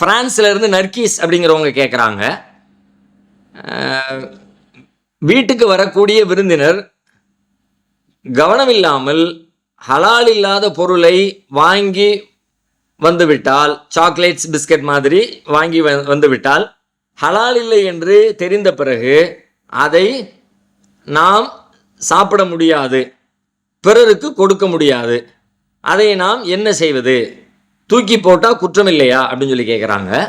பிரான்ஸ்ல இருந்து நர்கீஸ் அப்படிங்கிறவங்க கேட்குறாங்க வீட்டுக்கு வரக்கூடிய விருந்தினர் கவனமில்லாமல் ஹலால் இல்லாத பொருளை வாங்கி வந்துவிட்டால் சாக்லேட்ஸ் பிஸ்கட் மாதிரி வாங்கி வந்துவிட்டால் ஹலால் இல்லை என்று தெரிந்த பிறகு அதை நாம் சாப்பிட முடியாது. பிறருக்கு கொடுக்க முடியாது. அதை நாம் என்ன செய்வது? தூக்கி போட்டால் குற்றம் இல்லையா அப்படின்னு சொல்லி கேட்குறாங்க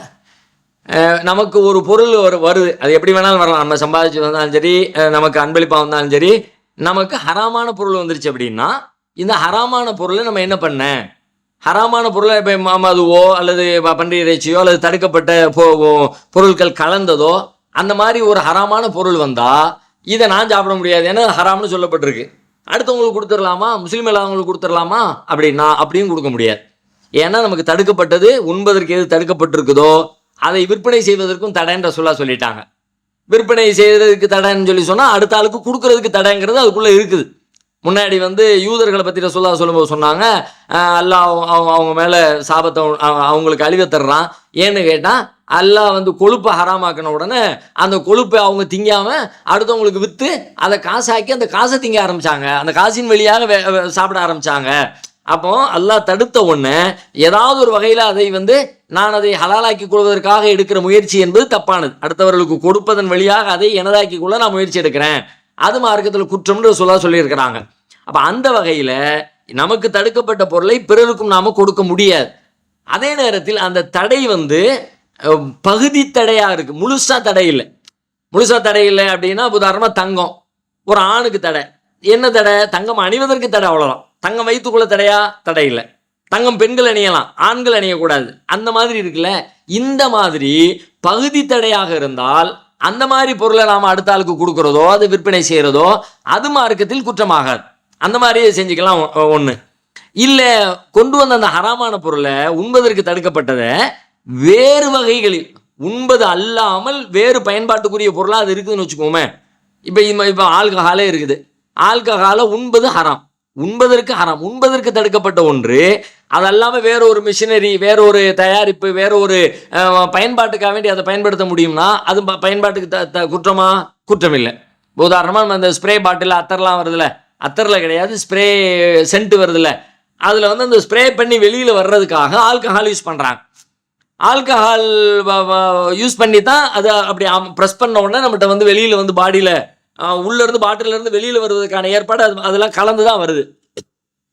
நமக்கு ஒரு பொருள் ஒரு வருது. அது எப்படி வேணாலும் வரலாம். நம்ம சம்பாதிச்சு வந்தாலும் சரி நமக்கு அன்பளிப்பாக வந்தாலும் சரி நமக்கு ஹராமான பொருள் வந்துருச்சு அப்படின்னா இந்த ஹராமான பொருளை நம்ம என்ன பண்ண? ஹராமான பொருளை இப்போ மதுவோ அல்லது ப- பன்றி இறைச்சியோ அல்லது தடுக்கப்பட்ட பொருட்கள் கலந்ததோ அந்த மாதிரி ஒரு ஹராமான பொருள் வந்தால் இதை நான் சாப்பிட முடியாது. ஏன்னா ஹராம்னு சொல்லப்பட்டிருக்கு. அடுத்தவங்களுக்கு கொடுத்துடலாமா? முஸ்லீம் இல்லாதவங்களுக்கு கொடுத்துடலாமா? அப்படின்னா அப்படியும் கொடுக்க முடியாது. ஏன்னா நமக்கு தடுக்கப்பட்டது உண்பதற்கு எது தடுக்கப்பட்டிருக்குதோ அதை விற்பனை செய்வதற்கும் தடைன்ற சொல்ல சொல்லிட்டாங்க. விற்பனை செய்வதற்கு தடைன்னு சொல்லி சொன்னால் அடுத்த ஆளுக்கு கொடுக்கறதுக்கு தடைங்கிறது அதுக்குள்ளே இருக்குது. முன்னாடி வந்து யூதர்களை பற்றி ரசூல்லா சொல்லும்போது சொன்னாங்க அல்லா அவங்க- அவங்க அவங்க மேலே சாபத்தை அவங்களுக்கு அழிவை தர்றான். ஏன்னு கேட்டால் அல்லா வந்து கொழுப்பை ஹராமாக்கின உடனே அந்த கொழுப்பை அவங்க திங்காமல் அடுத்தவங்களுக்கு விற்று அதை காசாக்கி அந்த காசை திங்க ஆரம்பித்தாங்க அந்த காசின் வழியாக வே- சாப்பிட ஆரம்பிச்சாங்க. அப்போ அல்லாஹ் தடுத்த ஒன்று ஏதாவது ஒரு வகையில் அதை வந்து நான் அதை ஹலாலாக்கி கொள்வதற்காக எடுக்கிற முயற்சி என்பது தப்பானது. அடுத்தவர்களுக்கு கொடுப்பதன் வழியாக அதை எனதாக்கி கொள்ள நான் முயற்சி எடுக்கிறேன். அது மார்க்கத்தில் குற்றம்னு சொல்ல சொல்லியிருக்கிறாங்க. அப்போ அந்த வகையில் நமக்கு தடுக்கப்பட்ட பொருளை பிறருக்கும் நாம் கொடுக்க முடியாது. அதே நேரத்தில் அந்த தடை வந்து பகுதி தடையாக இருக்குது முழுசா தடை இல்லை. முழுசா தடை இல்லை அப்படின்னா உதாரணமாக தங்கம். ஒரு ஆணுக்கு தடை. என்ன தடை? தங்கம் அணிவதற்கு தடை அவ்வளோதான் தங்கம் வயிற்றுக்குள்ளே தடையா? தடையில்லை தங்கம் பெண்கள் அணியலாம் ஆண்கள் அணியக்கூடாது. அந்த மாதிரி இருக்குல்ல? இந்த மாதிரி பகுதி தடையாக இருந்தால் அந்த மாதிரி பொருளை நாம் அடுத்த ஆளுக்கு கொடுக்கறதோ அது விற்பனை செய்கிறதோ அது மார்க்கத்தில் குற்றமாகாது. அந்த மாதிரியே செஞ்சுக்கலாம் ஒன்று இல்லை கொண்டு வந்த அந்த ஹராமான பொருளை உண்பதற்கு தடுக்கப்பட்டதை வேறு வகைகளில் உண்பது அல்லாமல் வேறு பயன்பாட்டுக்குரிய பொருளாக அது இருக்குதுன்னு வச்சுக்கோமே. இப்போ இப்போ ஆல்கஹாலே இருக்குது. ஆல்கஹாலை உண்பது ஹராம். உண்பதற்கு ஹராம் உண்பதற்கு தடுக்கப்பட்ட ஒன்று. அதல்லாமல் வேற ஒரு மிஷினரி வேற ஒரு தயாரிப்பு வேற ஒரு பயன்பாட்டுக்காக வேண்டி அதை பயன்படுத்த முடியும்னா அது ப- பயன்பாட்டுக்கு த த குற்றமா? குற்றம் இல்லை உதாரணமாக நம்ம அந்த ஸ்ப்ரே பாட்டில் அத்தர்லாம் வருதுல்ல? அத்தரில் கிடையாது ஸ்ப்ரே சென்ட் வருதுல்ல? அதில் வந்து அந்த ஸ்ப்ரே பண்ணி வெளியில் வர்றதுக்காக ஆல்கஹால் யூஸ் பண்ணுறாங்க ஆல்கஹால் யூஸ் பண்ணி தான் அதை அப்படி ப்ரெஸ் பண்ண உடனே நம்மகிட்ட வந்து வெளியில் வந்து பாடியில் உள்ளேருந்து பாட்டிலேருந்து வெளியில் வருவதற்கான ஏற்பாடு அது அதெல்லாம் கலந்து தான் வருது.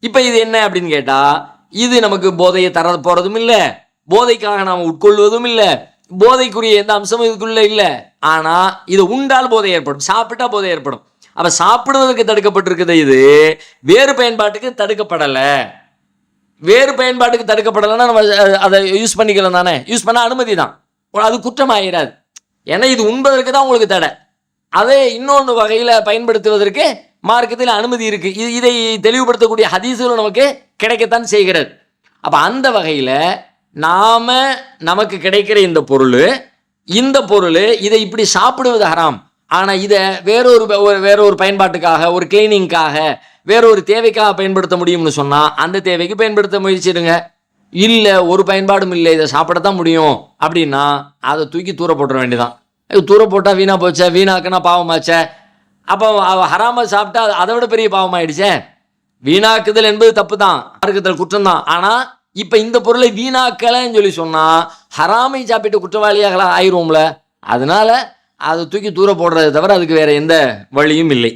இப்போ இது என்ன அப்படின்னு கேட்டால் இது நமக்கு போதையை தர போகிறதும் இல்லை. போதைக்காக நாம் உட்கொள்வதும் இல்லை. போதைக்குரிய எந்த அம்சமும் இதுக்குள்ளே இல்லை. ஆனால் இது உண்டால் போதை ஏற்படும். சாப்பிட்டா போதை ஏற்படும். அப்போ சாப்பிடுவதற்கு தடுக்கப்பட்டிருக்குது இது. வேறு பயன்பாட்டுக்கு தடுக்கப்படலை. வேறு பயன்பாட்டுக்கு தடுக்கப்படலைன்னா நம்ம அதை யூஸ் பண்ணிக்கலாம் தானே. யூஸ் பண்ண அனுமதி தான். அது குற்றம் ஆகிடாது ஏன்னா இது உண்பதற்கு தான் உங்களுக்கு தடை. அதை இன்னொன்று வகையில் பயன்படுத்துவதற்கு மார்க்கத்தில் அனுமதி இருக்கு. இது இதை தெளிவுபடுத்தக்கூடிய ஹதீஸுகள் நமக்கு கிடைக்கத்தான் செய்கிறது. அப்போ அந்த வகையில் நாம நமக்கு கிடைக்கிற இந்த பொருள் இந்த பொருள் இதை இப்படி சாப்பிடுவது ஹராம். ஆனால் இதை வேறொரு வேறொரு ஒரு பயன்பாட்டுக்காக ஒரு கிளீனிங்காக வேற ஒரு தேவைக்காக பயன்படுத்த முடியும்னு சொன்னால் அந்த தேவைக்கு பயன்படுத்த முயற்சிடுங்க. இல்லை ஒரு பயன்பாடும் இல்லை இதை சாப்பிடத்தான் முடியும் அப்படின்னா அதை தூக்கி தூர போட்டுற வேண்டியதான் தூர போட்டால் வீணாக போச்சே வீணாக்குனா பாவமாச்சே. அப்போ அவள் ஹராம சாப்பிட்டா அதை விட பெரிய பாவமாயிடுச்சே. வீணாக்குதல் என்பது தப்பு தான் மார்க்கத்தில் குற்றம் தான் ஆனால் இப்போ இந்த பொருளை வீணாக்கலைன்னு சொல்லி சொன்னால் ஹராமை சாப்பிட்டு குற்றவாளியாக ஆயிடுவோம்ல. அதனால அதை தூக்கி தூர போடுறதை தவிர அதுக்கு வேறு எந்த வழியும் இல்லை.